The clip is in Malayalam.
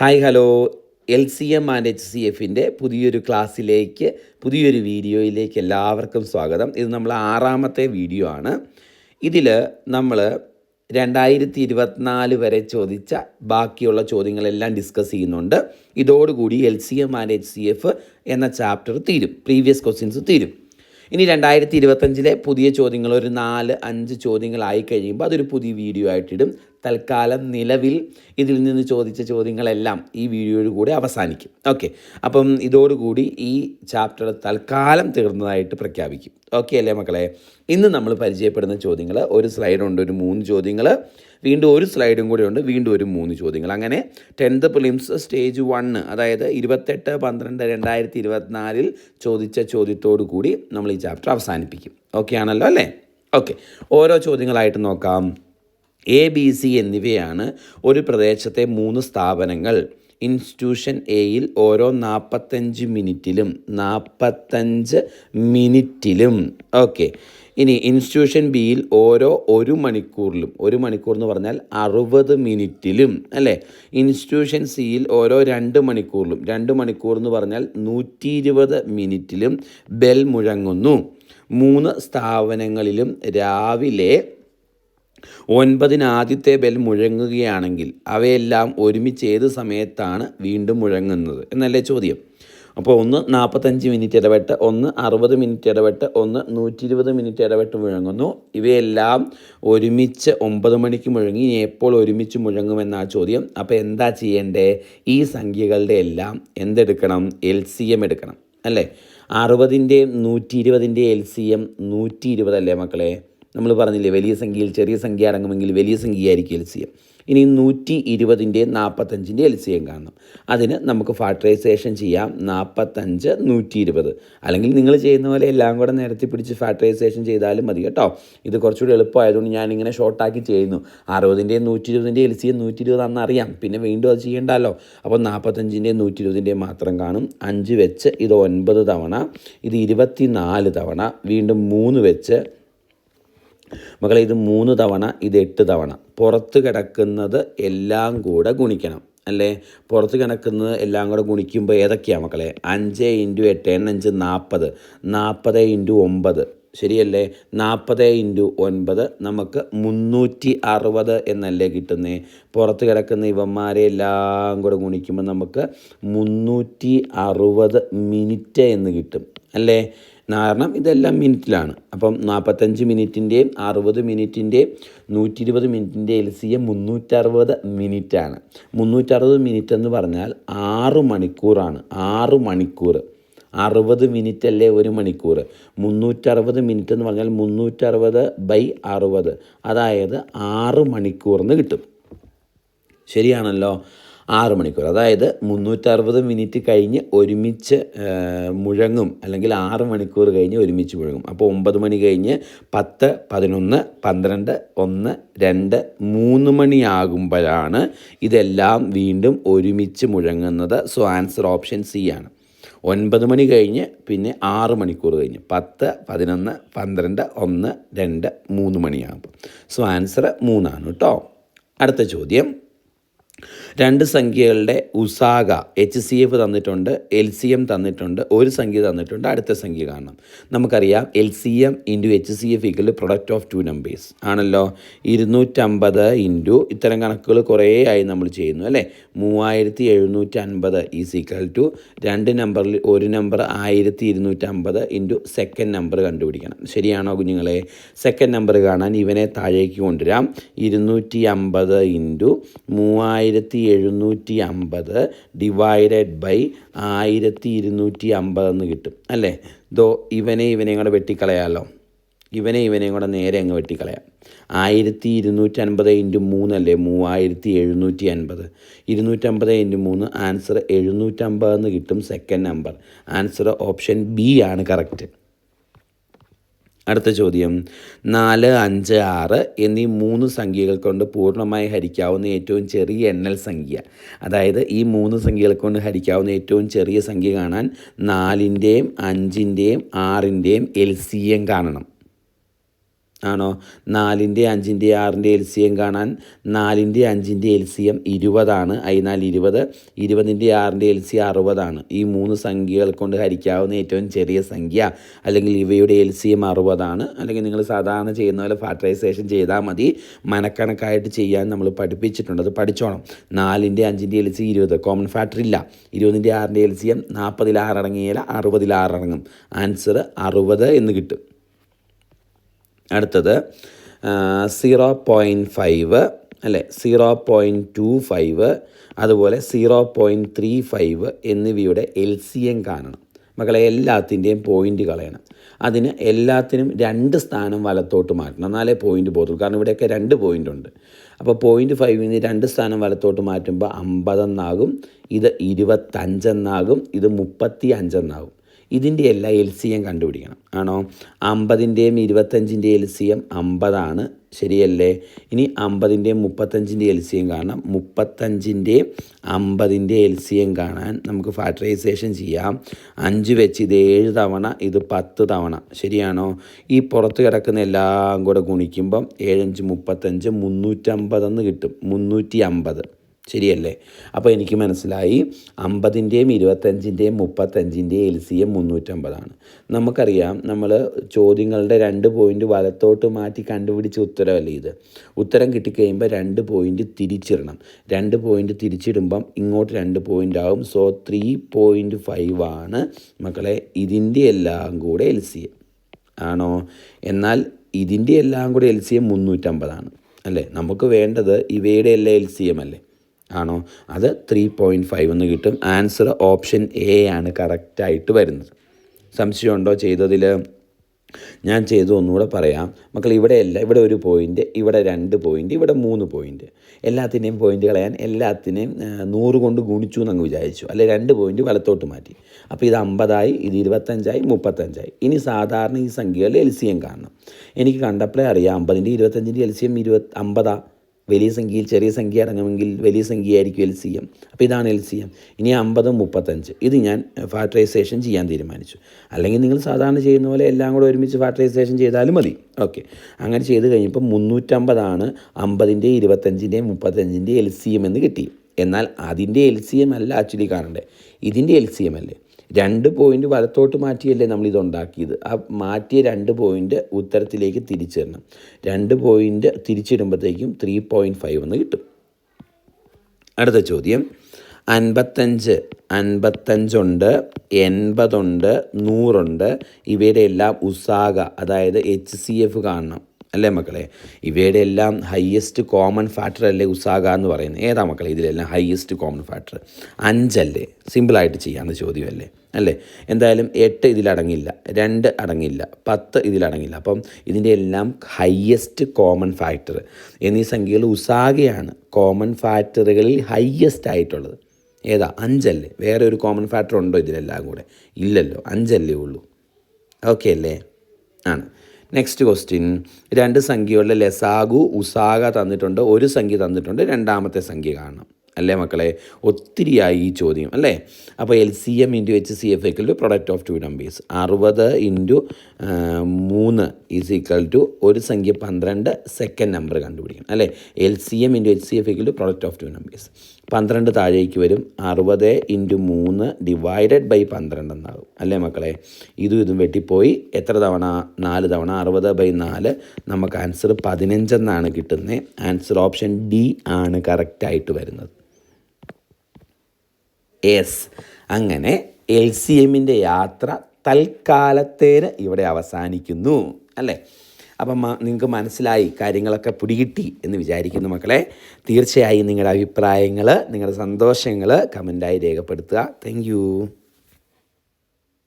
Hi hello L C M and H C എഫിന്റെ പുതിയൊരു ക്ലാസ്സിലേക്ക് പുതിയൊരു വീഡിയോയിലേക്ക് എല്ലാവർക്കും സ്വാഗതം. ഇത് നമ്മൾ ആറാമത്തെ വീഡിയോ ആണ്. ഇതിൽ നമ്മൾ രണ്ടായിരത്തി ഇരുപത്തിനാല് വരെ ചോദിച്ച ബാക്കിയുള്ള ചോദ്യങ്ങളെല്ലാം ഡിസ്കസ് ചെയ്യുന്നുണ്ട്. ഇതോടുകൂടി L C M and H C F എന്ന ചാപ്റ്റർ തീരും. പ്രീവിയസ് ക്വസ്റ്റ്യൻസ് തീരും. ഇനി രണ്ടായിരത്തി ഇരുപത്തഞ്ചിലെ പുതിയ ചോദ്യങ്ങൾ ഒരു നാല് അഞ്ച് ചോദ്യങ്ങളായി കഴിയുമ്പോൾ അതൊരു പുതിയ വീഡിയോ ആയിട്ടിടും തൽക്കാലം നിലവിൽ ഇതിൽ നിന്ന് ചോദിച്ച ചോദ്യങ്ങളെല്ലാം ഈ വീഡിയോയിൽ കൂടെ അവസാനിക്കും. ഓക്കെ അപ്പം ഇതോടുകൂടി ഈ ചാപ്റ്റർ തൽക്കാലം തീർന്നതായിട്ട് പ്രഖ്യാപിക്കും. ഓക്കെ അല്ലേ മക്കളെ? ഇന്ന് നമ്മൾ പരിചയപ്പെടുന്ന ചോദ്യങ്ങൾ ഒരു സ്ലൈഡുണ്ട് ഒരു മൂന്ന് ചോദ്യങ്ങൾ വീണ്ടും ഒരു സ്ലൈഡും കൂടെ ഉണ്ട് വീണ്ടും ഒരു മൂന്ന് ചോദ്യങ്ങൾ അങ്ങനെ ടെൻത്ത് പ്രിലിംസ് സ്റ്റേജ് വണ്ണ് അതായത് ഇരുപത്തെട്ട് പന്ത്രണ്ട് രണ്ടായിരത്തി ഇരുപത്തിനാലിൽ ചോദിച്ച ചോദ്യത്തോടു കൂടി നമ്മൾ ഈ ചാപ്റ്റർ അവസാനിപ്പിക്കും. ഓക്കെ ആണല്ലോ അല്ലേ? ഓക്കെ ഓരോ ചോദ്യങ്ങളായിട്ട് നോക്കാം. എ ബി സി എന്നിവയാണ് ഒരു പ്രദേശത്തെ മൂന്ന് സ്ഥാപനങ്ങൾ. ഇൻസ്റ്റിറ്റ്യൂഷൻ എയിൽ ഓരോ നാൽപ്പത്തഞ്ച് മിനിറ്റിലും നാൽപ്പത്തഞ്ച് മിനിറ്റിലും. ഓക്കെ ഇനി ഇൻസ്റ്റിറ്റ്യൂഷൻ ബിയിൽ ഓരോ ഒരു മണിക്കൂറിലും ഒരു മണിക്കൂർ എന്ന് പറഞ്ഞാൽ അറുപത് മിനിറ്റിലും അല്ലേ? ഇൻസ്റ്റിറ്റ്യൂഷൻ സിയിൽ ഓരോ രണ്ട് മണിക്കൂറിലും രണ്ട് മണിക്കൂർ എന്ന് പറഞ്ഞാൽ നൂറ്റി ഇരുപത് മിനിറ്റിലും ബെൽ മുഴങ്ങുന്നു. മൂന്ന് സ്ഥാപനങ്ങളിലും രാവിലെ ഒൻപതിന് ആദ്യത്തെ ബെൽ മുഴങ്ങുകയാണെങ്കിൽ അവയെല്ലാം ഒരുമിച്ച് ഏത് സമയത്താണ് വീണ്ടും മുഴങ്ങുന്നത് എന്നല്ലേ ചോദ്യം? അപ്പോൾ ഒന്ന് നാൽപ്പത്തഞ്ച് മിനിറ്റ് ഇടപെട്ട് ഒന്ന് അറുപത് മിനിറ്റ് ഇടപെട്ട് ഒന്ന് നൂറ്റി ഇരുപത് മിനിറ്റ് ഇടപെട്ട് മുഴങ്ങുന്നു. ഇവയെല്ലാം ഒരുമിച്ച് ഒമ്പത് മണിക്ക് മുഴങ്ങി എപ്പോൾ ഒരുമിച്ച് മുഴങ്ങുമെന്നാ ചോദ്യം. അപ്പോൾ എന്താ ചെയ്യേണ്ടേ? ഈ സംഖ്യകളുടെ എല്ലാം എന്തെടുക്കണം? എൽ സി എം എടുക്കണം. അല്ലേ? അറുപതിന്റെയും നൂറ്റി ഇരുപതിന്റെ എൽ സി എം നൂറ്റി ഇരുപതല്ലേ മക്കളെ? നമ്മൾ പറഞ്ഞില്ലേ വലിയ സംഖ്യയിൽ ചെറിയ സംഖ്യ അടങ്ങുമെങ്കിൽ വലിയ സംഖ്യയായിരിക്കും എൽ സി എം. ഇനി നൂറ്റി ഇരുപതിന്റെ നാൽപ്പത്തഞ്ചിന്റെ എൽ സി എം കാണണം. അതിന് നമുക്ക് ഫാക്ടറൈസേഷൻ ചെയ്യാം. നാൽപ്പത്തഞ്ച് നൂറ്റി ഇരുപത് അല്ലെങ്കിൽ നിങ്ങൾ ചെയ്യുന്ന പോലെ എല്ലാം കൂടെ നിരത്തി പിടിച്ച് ഫാക്ടറൈസേഷൻ ചെയ്താലും മതി കേട്ടോ. ഇത് കുറച്ചുകൂടി എളുപ്പമായതുകൊണ്ട് ഞാനിങ്ങനെ ഷോർട്ടാക്കി ചെയ്യുന്നു. അറുപതിന്റെയും നൂറ്റി ഇരുപതിന്റെ എൽ സി എം നൂറ്റി ഇരുപതാണെന്ന് അറിയാം. പിന്നെ വീണ്ടും അത് ചെയ്യേണ്ടല്ലോ. അപ്പോൾ നാൽപ്പത്തഞ്ചിന്റെയും നൂറ്റി ഇരുപതിന്റെയും മാത്രം കാണും. അഞ്ച് വെച്ച് ഇത് ഒൻപത് തവണ ഇത് ഇരുപത്തി നാല് തവണ വീണ്ടും മൂന്ന് വെച്ച് മക്കളെ ഇത് മൂന്ന് തവണ ഇത് എട്ട് തവണ. പുറത്ത് കിടക്കുന്നത് എല്ലാം കൂടെ ഗുണിക്കണം അല്ലേ? പുറത്ത് കിടക്കുന്നത് എല്ലാം കൂടെ ഗുണിക്കുമ്പോൾ ഏതൊക്കെയാണ് മക്കളെ? അഞ്ച് ഇന്റു എട്ട് എണ്ണഞ്ച് നാൽപ്പത് നാൽപ്പത് ഇന്റു ഒമ്പത്. ശരിയല്ലേ? നാൽപ്പത് ഇന്റു ഒൻപത് നമുക്ക് മുന്നൂറ്റി അറുപത് എന്നല്ലേ കിട്ടുന്നേ? പുറത്ത് കിടക്കുന്ന ഇവന്മാരെ എല്ലാം കൂടെ ഗുണിക്കുമ്പോൾ നമുക്ക് മുന്നൂറ്റി അറുപത് മിനിറ്റ് എന്ന് കിട്ടും അല്ലേ? കാരണം ഇതെല്ലാം മിനിറ്റിലാണ്. അപ്പം നാൽപ്പത്തഞ്ച് മിനിറ്റിന്റെയും അറുപത് മിനിറ്റിന്റെയും നൂറ്റി ഇരുപത് മിനിറ്റിന്റെ എൽ സി എം മുന്നൂറ്ററുപത് മിനിറ്റാണ്. മുന്നൂറ്ററുപത് മിനിറ്റ് എന്ന് പറഞ്ഞാൽ ആറ് മണിക്കൂറാണ്. ആറ് മണിക്കൂർ. അറുപത് മിനിറ്റ് അല്ലേ ഒരു മണിക്കൂർ. മുന്നൂറ്ററുപത് മിനിറ്റ് എന്ന് പറഞ്ഞാൽ മുന്നൂറ്ററുപത് ബൈ അറുപത്. അതായത് ആറ് മണിക്കൂറിന് കിട്ടും. ശരിയാണല്ലോ? ആറ് മണിക്കൂർ. അതായത് മുന്നൂറ്ററുപത് മിനിറ്റ് കഴിഞ്ഞ് ഒരുമിച്ച് മുഴങ്ങും അല്ലെങ്കിൽ ആറ് മണിക്കൂർ കഴിഞ്ഞ് ഒരുമിച്ച് മുഴങ്ങും. അപ്പോൾ ഒമ്പത് മണി കഴിഞ്ഞ് പത്ത് പതിനൊന്ന് പന്ത്രണ്ട് ഒന്ന് രണ്ട് മൂന്ന് മണിയാകുമ്പോഴാണ് ഇതെല്ലാം വീണ്ടും ഒരുമിച്ച് മുഴങ്ങുന്നത്. സോ ആൻസർ ഓപ്ഷൻ സി ആണ്. ഒൻപത് മണി കഴിഞ്ഞ് പിന്നെ ആറ് മണിക്കൂർ കഴിഞ്ഞ് പത്ത് പതിനൊന്ന് പന്ത്രണ്ട് ഒന്ന് രണ്ട് മൂന്ന് മണിയാകുമ്പോൾ. സോ ആൻസർ മൂന്നാണ് കേട്ടോ അടുത്ത ചോദ്യം. രണ്ട് സംഖ്യകളുടെ ഉസാഗ എച്ച് സി എഫ് തന്നിട്ടുണ്ട് എൽ സി എം തന്നിട്ടുണ്ട് ഒരു സംഖ്യ തന്നിട്ടുണ്ട് അടുത്ത സംഖ്യ കാണണം. നമുക്കറിയാം L C M into H C F equal product of two numbers ആണല്ലോ? ഇരുന്നൂറ്റമ്പത് ഇന്റു ഇത്തരം കണക്കുകൾ കുറേ ആയി നമ്മൾ ചെയ്യുന്നു അല്ലേ? മൂവായിരത്തി എഴുന്നൂറ്റി അൻപത് ഈസ് ഈക്വൽ ടു രണ്ട് നമ്പറിൽ ഒരു നമ്പർ ആയിരത്തി ഇരുന്നൂറ്റമ്പത് ഇന്റു സെക്കൻഡ് നമ്പർ കണ്ടുപിടിക്കണം. ശരിയാണോ കുഞ്ഞുങ്ങളെ? സെക്കൻഡ് നമ്പർ കാണാൻ ഇവനെ താഴേക്ക് കൊണ്ടുവരാം. ഇരുന്നൂറ്റി അമ്പത് ഇന്റു മൂവായിരത്തി എഴുന്നൂറ്റി അമ്പത് ഡിവൈഡഡ് ബൈ ആയിരത്തി ഇരുന്നൂറ്റി അമ്പതെന്ന് കിട്ടും അല്ലേ? ദോ ഇവനെ ഇവനെയും കൂടെ വെട്ടിക്കളയാമല്ലോ ഇവനെ ഇവനെയും കൂടെ നേരെ അങ്ങ് വെട്ടിക്കളയാം. ആയിരത്തി ഇരുന്നൂറ്റി അൻപത് ഇന്റു മൂന്നല്ലേ മൂവായിരത്തി എഴുന്നൂറ്റി അൻപത് ഇരുന്നൂറ്റമ്പത് ഇന്റു മൂന്ന് ആൻസർ എഴുന്നൂറ്റമ്പതെന്ന് കിട്ടും second number answer option B ആണ് കറക്റ്റ് അടുത്ത ചോദ്യം. നാല് അഞ്ച് ആറ് എന്നീ മൂന്ന് സംഖ്യകൾ കൊണ്ട് പൂർണമായി ഹരിക്കാവുന്ന ഏറ്റവും ചെറിയ എണ്ണൽ സംഖ്യ. അതായത് ഈ മൂന്ന് സംഖ്യകൾ കൊണ്ട് ഹരിക്കാവുന്ന ഏറ്റവും ചെറിയ സംഖ്യ കാണാൻ നാലിന്റെയും അഞ്ചിന്റെയും ആറിന്റെയും എൽ സി എം കാണണം. ആണോ? നാലിന്റെ അഞ്ചിന്റെ ആറിന്റെ എൽ സി എം കാണാൻ നാലിന്റെ അഞ്ചിന്റെ എൽ സി എം ഇരുപതാണ്. അതിനാൽ ഇരുപത് ഇരുപതിന്റെ ആറിന്റെ എൽ സി അറുപതാണ്. ഈ മൂന്ന് സംഖ്യകൾ കൊണ്ട് ഹരിക്കാവുന്ന ഏറ്റവും ചെറിയ സംഖ്യ അല്ലെങ്കിൽ ഇവയുടെ എൽ സി എം അറുപതാണ്. അല്ലെങ്കിൽ നിങ്ങൾ സാധാരണ ചെയ്യുന്ന പോലെ ഫാക്ടറൈസേഷൻ ചെയ്താൽ മതി. മനക്കണക്കായിട്ട് ചെയ്യാൻ നമ്മൾ പഠിപ്പിച്ചിട്ടുണ്ട്. അത് പഠിച്ചോണം. നാലിന്റെ അഞ്ചിന്റെ എൽ സി ഇരുപത്. കോമൺ ഫാക്ടർ ഇല്ല. ഇരുപതിന്റെ ആറിന്റെ എൽ സി എം നാൽപ്പതിൽ ആറ് ഇറങ്ങിയാൽ അറുപതിൽ ആറ് ഇറങ്ങും ആൻസർ അറുപത് എന്ന് കിട്ടും. അടുത്തത് സീറോ പോയിന്റ് ഫൈവ് അല്ലേ? സീറോ പോയിന്റ് ടു ഫൈവ് അതുപോലെ സീറോ പോയിന്റ് ത്രീ ഫൈവ് എന്നിവയുടെ എൽ സി എം കാണണം. മക്കളെ എല്ലാത്തിന്റെയും പോയിന്റ് കളയണം. അതിന് എല്ലാത്തിനും രണ്ട് സ്ഥാനം വലത്തോട്ട് മാറ്റണം. എന്നാലേ പോയിന്റ് പോകത്തുള്ളൂ. കാരണം ഇവിടെയൊക്കെ രണ്ട് പോയിന്റ് ഉണ്ട് അപ്പോൾ പോയിന്റ് ഫൈവിന് രണ്ട് സ്ഥാനം വലത്തോട്ട് മാറ്റുമ്പോൾ അമ്പതെന്നാകും ഇത് ഇരുപത്തഞ്ചെന്നാകും ഇത് മുപ്പത്തി അഞ്ചെന്നാകും ഇതിന്റെ എല്ലാ എൽ സി എം കണ്ടുപിടിക്കണം. ആണോ? അമ്പതിന്റെയും ഇരുപത്തഞ്ചിന്റെ എൽ സി എം അമ്പതാണ്. ശരിയല്ലേ? ഇനി അമ്പതിന്റെയും മുപ്പത്തഞ്ചിന്റെ എൽ സി എം കാണണം മുപ്പത്തഞ്ചിന്റെയും അമ്പതിന്റെ എൽ സി എം കാണാൻ നമുക്ക് ഫാക്ടറൈസേഷൻ ചെയ്യാം. അഞ്ച് വെച്ച് ഇത് ഏഴ് തവണ ഇത് പത്ത് തവണ. ശരിയാണോ? ഈ പുറത്ത് കിടക്കുന്ന എല്ലാം കൂടെ ഗുണിക്കുമ്പം ഏഴഞ്ച് മുപ്പത്തഞ്ച് മുന്നൂറ്റമ്പതെന്ന് കിട്ടും. മുന്നൂറ്റി അമ്പത് ശരിയല്ലേ? അപ്പോൾ എനിക്ക് മനസ്സിലായി അമ്പതിന്റെയും ഇരുപത്തഞ്ചിന്റെയും മുപ്പത്തഞ്ചിന്റെയും എൽ സി എം മുന്നൂറ്റമ്പതാണ്. നമുക്കറിയാം നമ്മൾ ചോദ്യങ്ങളുടെ രണ്ട് പോയിന്റ് വലത്തോട്ട് മാറ്റി കണ്ടുപിടിച്ച ഉത്തരമല്ലേ ഇത്? ഉത്തരം കിട്ടിക്കഴിയുമ്പോൾ രണ്ട് പോയിന്റ് തിരിച്ചിടണം. രണ്ട് പോയിന്റ് തിരിച്ചിടുമ്പം ഇങ്ങോട്ട് രണ്ട് പോയിന്റ് ആവും. സോ ത്രീ പോയിന്റ് ഫൈവ് ആണ് മക്കളെ ഇതിന്റെ എല്ലാം കൂടെ എൽ സി എം ആണോ? എന്നാൽ ഇതിന്റെ എല്ലാം കൂടെ എൽ സി എം മുന്നൂറ്റമ്പതാണ്. അല്ലേ? നമുക്ക് വേണ്ടത് ഇവയുടെ എല്ലാം എൽ സി എം അല്ലേ? ആണോ? അത് ത്രീ പോയിന്റ് ഫൈവ് എന്ന് കിട്ടും. ആൻസർ ഓപ്ഷൻ എ ആണ് കറക്റ്റായിട്ട് വരുന്നത്. സംശയമുണ്ടോ ചെയ്തതിൽ ഞാൻ ചെയ്തു ഒന്നുകൂടെ പറയാം. മക്കൾ ഇവിടെയല്ല ഇവിടെ ഒരു പോയിന്റ് ഇവിടെ രണ്ട് പോയിന്റ് ഇവിടെ മൂന്ന് പോയിന്റ് എല്ലാത്തിന്റെയും പോയിന്റ് കളയാൻ എല്ലാത്തിനെയും നൂറ് കൊണ്ട് ഗുണിച്ചു എന്നങ്ങ് വിചാരിച്ചു. അല്ലെ രണ്ട് പോയിന്റ് വലത്തോട്ട് മാറ്റി. അപ്പോൾ ഇത് അമ്പതായി ഇത് ഇരുപത്തഞ്ചായി മുപ്പത്തഞ്ചായി. ഇനി സാധാരണ ഈ സംഖ്യകളിൽ എൽ സി എം കാണണം. എനിക്ക് കണ്ടപ്പോഴേ അറിയാം അമ്പതിന്റെ ഇരുപത്തഞ്ചിന്റെ എൽ സി എം ഇരുപത് അമ്പതാ. വലിയ സംഖ്യയിൽ ചെറിയ സംഖ്യ അടങ്ങുമെങ്കിൽ വലിയ സംഖ്യയായിരിക്കും എൽ സി എം അപ്പോൾ ഇതാണ് എൽ സി എം ഇനി അമ്പത് മുപ്പത്തഞ്ച്. ഇത് ഞാൻ ഫാക്ടറൈസേഷൻ ചെയ്യാൻ തീരുമാനിച്ചു. അല്ലെങ്കിൽ നിങ്ങൾ സാധാരണ ചെയ്യുന്ന പോലെ എല്ലാം കൂടെ ഒരുമിച്ച് ഫാക്ടറൈസേഷൻ ചെയ്താലും മതി. ഓക്കെ അങ്ങനെ ചെയ്ത് കഴിഞ്ഞപ്പോൾ മുന്നൂറ്റമ്പതാണ് അമ്പതിന്റെ ഇരുപത്തഞ്ചിന്റെയും മുപ്പത്തഞ്ചിന്റെ എൽ സി എം എന്ന് കിട്ടി. എന്നാൽ അതിന്റെ എൽ സി എം അല്ല ആക്ച്വലി കാണണ്ടേ. ഇതിന്റെ എൽ സി എം അല്ലേ? രണ്ട് പോയിന്റ് വലത്തോട്ട് മാറ്റിയല്ലേ നമ്മൾ ഇത് ഉണ്ടാക്കിയത്? ആ മാറ്റിയ രണ്ട് പോയിന്റ് ഉത്തരത്തിലേക്ക് തിരിച്ചിടണം രണ്ട് പോയിന്റ് തിരിച്ചിടുമ്പോഴത്തേക്കും ത്രീ പോയിന്റ് ഫൈവ് എന്ന് കിട്ടും. അടുത്ത ചോദ്യം. അൻപത്തഞ്ച് അൻപത്തഞ്ചുണ്ട് എൺപതുണ്ട് നൂറുണ്ട് ഇവയുടെ എല്ലാം ഉസാഗ അതായത് എച്ച് സി എഫ് കാണണം. അല്ലേ മക്കളെ? ഇവയുടെ എല്ലാം ഹയ്യസ്റ്റ് കോമൺ ഫാക്ടർ അല്ലേ ഉസാഗ എന്ന് പറയുന്നത്. ഏതാ മക്കളെ ഇതിലെല്ലാം ഹയ്യസ്റ്റ് കോമൺ ഫാക്ടർ അഞ്ചല്ലേ? സിമ്പിളായിട്ട് ചെയ്യാമെന്ന് ചോദ്യമല്ലേ? അല്ലേ? എന്തായാലും എട്ട് ഇതിലടങ്ങില്ല രണ്ട് അടങ്ങില്ല പത്ത് ഇതിലടങ്ങില്ല. അപ്പം ഇതിന്റെ എല്ലാം ഹയ്യസ്റ്റ് കോമൺ ഫാക്ടർ എന്നീ സംഖ്യകൾ ഉസാഗയാണ് കോമൺ ഫാക്ടറുകളിൽ ഹയ്യസ്റ്റ് ആയിട്ടുള്ളത്. ഏതാ? അഞ്ചല്ലേ? വേറെ ഒരു കോമൺ ഫാക്ടർ ഉണ്ടോ ഇതിലെല്ലാം കൂടെ? ഇല്ലല്ലോ അഞ്ചല്ലേ ഉള്ളൂ. ഓക്കെ അല്ലേ? ആണ്. നെക്സ്റ്റ് ക്വസ്റ്റ്യൻ രണ്ട് സംഖ്യകളുടെ ലസാഗു ഉസാഗ തന്നിട്ടുണ്ട് ഒരു സംഖ്യ തന്നിട്ടുണ്ട് രണ്ടാമത്തെ സംഖ്യ കാണണം. അല്ലേ മക്കളെ? ഒത്തിരിയായി ഈ ചോദ്യം അല്ലേ? അപ്പോൾ L C M into H C F equal to product of two numbers അറുപത് ഇന്റു മൂന്ന് ഈസ് ഈക്വൽ ടു ഒരു സംഖ്യ പന്ത്രണ്ട് സെക്കൻഡ് നമ്പർ കണ്ടുപിടിക്കണം അല്ലേ? L C M into H C F equal to product of two numbers പന്ത്രണ്ട് താഴേക്ക് വരും. അറുപത് ഇന്റു മൂന്ന് ഡിവൈഡഡ് ബൈ പന്ത്രണ്ട് എന്നാകും. അല്ലേ മക്കളെ? ഇതും ഇതും വെട്ടിപ്പോയി. എത്ര തവണ? നാല് തവണ. അറുപത് ബൈ നാല്. നമുക്ക് ആൻസർ പതിനഞ്ചെന്നാണ് കിട്ടുന്നത് ആൻസർ ഓപ്ഷൻ ഡി ആണ് കറക്റ്റായിട്ട് വരുന്നത്. എസ് അങ്ങനെ എൽ സി എമ്മിന്റെ യാത്ര തൽക്കാലത്തേന് ഇവിടെ അവസാനിക്കുന്നു. അല്ലേ? അപ്പം നിങ്ങൾക്ക് മനസ്സിലായി കാര്യങ്ങളൊക്കെ പിടികിട്ടി എന്ന് വിചാരിക്കുന്നു മക്കളെ. തീർച്ചയായും നിങ്ങളുടെ അഭിപ്രായങ്ങൾ നിങ്ങളുടെ സന്തോഷങ്ങൾ കമന്റായി രേഖപ്പെടുത്തുക. താങ്ക്